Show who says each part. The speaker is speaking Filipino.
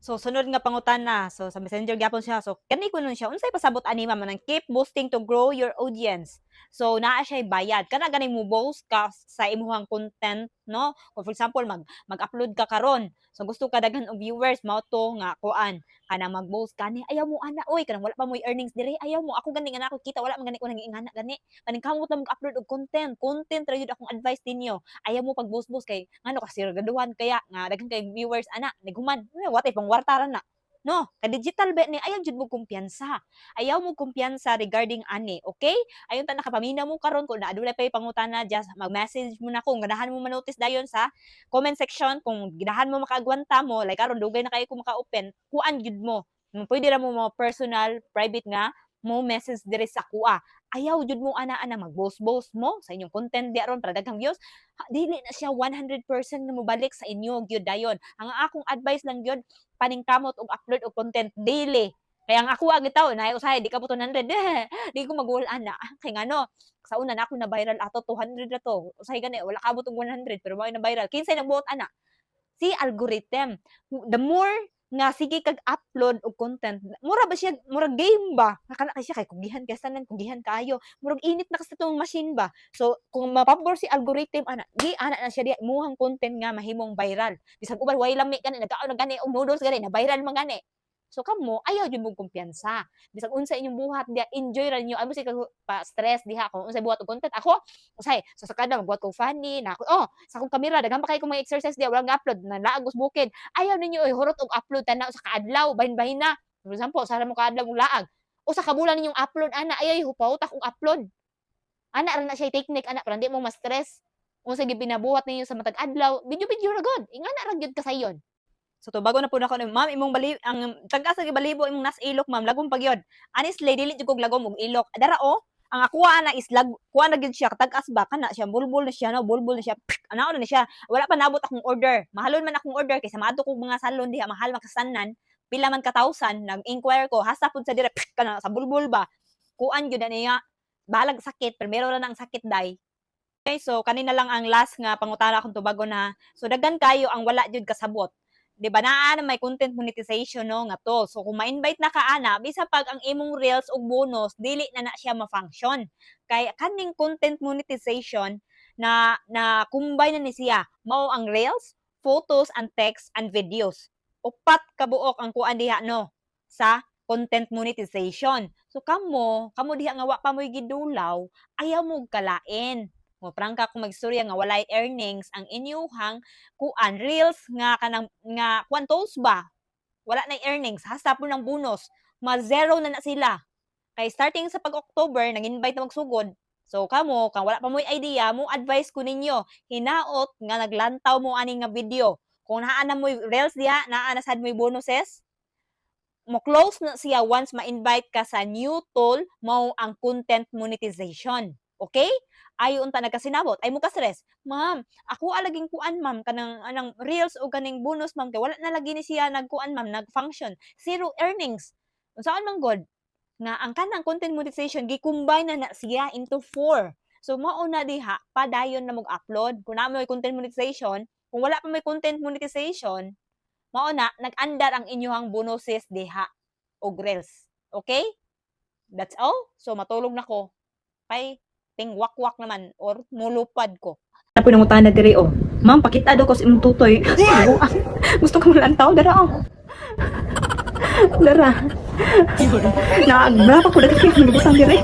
Speaker 1: So sunod nga pangutana, so sa Messenger gyapon siya. So kani ko nun siya, unsay pasabot ani ma'am nang keep boosting to grow your audience. So naa siya bayad. Kana gani mo boast ka sa imuhang content, no? Kung for example mag mag-upload ka karon. So gusto ka daghan og viewers mao to nga kuan. Kana mag-boast kani ayaw mo ana oy kanang wala pa mo earnings dire ayaw mo ako gani nga ako kita wala man gani ko nang ingana gani. Kaning kamot na mag-upload og content. Content ra gyud akong advice ninyo. Ayaw mo pag-boast-boast kay ngano ka sirgaduhan kaya nga daghan kay viewers ana niguman. What if pang warta ra na. No, ka digital bet ni ayaw jud mo kumpiyansa. Ayaw mo kumpiyansa regarding ani, okay? Ayon ta nakapaminaw mo karon kung naadulay pa pangutana just mag-message mo na kung ganahan mo manotice dayon sa comment section kung ganahan mo makaagwanta mo like karon dugay na kayo ko maka-open, kuan jud mo. Pwede ra mo mo personal, private nga mo message dire sa kuha. Ayaw jud mo ana-ana mag-boast-boast mo sa inyong content di aron para daghang views. Dili na siya 100% na mobalik sa inyo gyud dayon. Ang akong advice lang gyud paningkamot og upload og content daily. Kaya ang ako ang itaw na usahay di ka puto 100. di ko magulaan na. Kay ngano, sa una na ako na viral ato 200 na to. Usahay gani wala ka og 100 pero mao na viral. Kinsay nagbuot ana? Si algorithm. The more nga sige kag upload og content. Mura ba siya mura game ba? Nakana kay siya kay kugihan kay tanan kugihan kaayo. Murag init na kasi tong machine ba? So kung mapabor si algorithm ana di ana na siya di muhang content nga mahimong viral. Bisag uban way lami gani nagkaon na gani og noodles gani na viral man gani so kamo ayaw jud mong kumpiyansa. Bisag unsa inyong buhat dia enjoy ra niyo amo si pa stress diha kung unsay buhat og content. Ako usay so sa kada magbuhat ko funny na ako oh sa akong kamera daghan pa kay ko mga exercise dia walang upload na laagos bukid. Ayaw ninyo oy hurot og upload tanaw sa kaadlaw bahin-bahin na. For example sa mo kaadlaw mong laag. O sa kabulan ninyong upload ana ayaw hupaw ta kung upload. Ana ra na siya technique ana para di mo ma-stress. Kung sige pinabuhat ninyo sa matag adlaw video-video ra god ingana ra gyud kasayon So to bago na po na ko ma'am imong bali ang tagka sa balibo imong nas ilok ma'am lagom pagyod. Honestly dili jud lagom og ilok. Dara o ang ako ana is lag kuha na gyud siya tagas ba? Kana siya bulbul na siya no? Bulbul na siya. Ana na siya. Wala pa nabot akong order. Mahalon man akong order kay sa maadto kog mga salon diha mahal makasanan. Pila man ka thousand nag-inquire ko hasta pud sa dire kana sa bulbul ba? Kuan gyud na niya. Balag sakit primero ra nang sakit day. Okay, so kanina lang ang last nga pangutana akong tubago na. So daghan kayo ang wala jud kasabot di ba naa na may content monetization no nga to. So kung ma-invite na ka ana, bisa pag ang imong reels ug bonus dili na na siya ma-function. Kay kaning content monetization na na combine na ni siya mao ang reels, photos and text and videos. Upat ka buok ang kuan diha no sa content monetization. So kamo, kamo diha nga wa pa mo'y gidulaw, ayaw mo kalain. Mo prangka kung magstorya nga walay earnings. Ang inyuhang kuan reels nga kanang nga kuan tools ba? Wala na earnings. Hasta po ng bonus. Ma zero na na sila. Kay starting sa pag October nag-invite na magsugod. So kamo kang wala pa mo idea mo advice ko ninyo. Hinaot nga naglantaw mo ani nga video. Kung naa na mo reels diha naa na sad mo bonuses. Mo close na siya once ma-invite ka sa new tool mao ang content monetization okay? Ayo unta nagkasinabot ay mo ka stress ma'am ako alaging kuan ma'am kanang anang reels o kaning bonus ma'am kay wala na lagi ni siya nagkuan ma'am nag-function. Zero earnings. Unsaan man god? Nga ang kanang content monetization gi-combine na na siya into four. So mao na diha padayon na mag-upload. Kung na may content monetization kung wala pa may content monetization mao na nag-andar ang inyong bonuses diha og reels. Okay? That's all? So matulog na ko. Kay ting wakwak naman or mulupad ko. Ano po nangutan na diri oh. Ma'am, pakita daw ko sa imong tutoy. Ako, ah, gusto ko malantaw, dara oh. Dara. Naagbra pa ko dati kaya nagubutang diri.